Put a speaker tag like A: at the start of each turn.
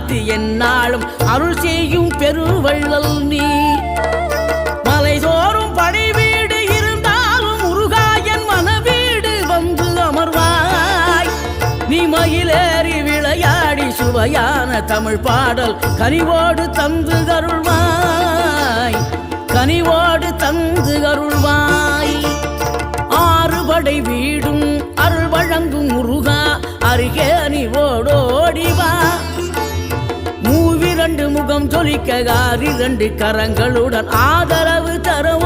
A: காத்து என்னாலும் அருள் செய்யும் பெருவள்ளல் நீ. மலைதோறும் படை வீடு இருந்தாலும் முருகாயன் மனவீடு வந்து அமர்வாய். நீ மயிலேறி விளையாடி சுவையான தமிழ் பாடல் கனிவோடு தந்து அருள்வாய். கனிவோடு தந்து அருள்வாய். ஆறுபடை வீடும் அருள் வழங்கும் முருகா அருகே இரண்டு முகம் ஜொலிக்க ஆறு இரண்டு கரங்களுடன் ஆதரவு தரும்?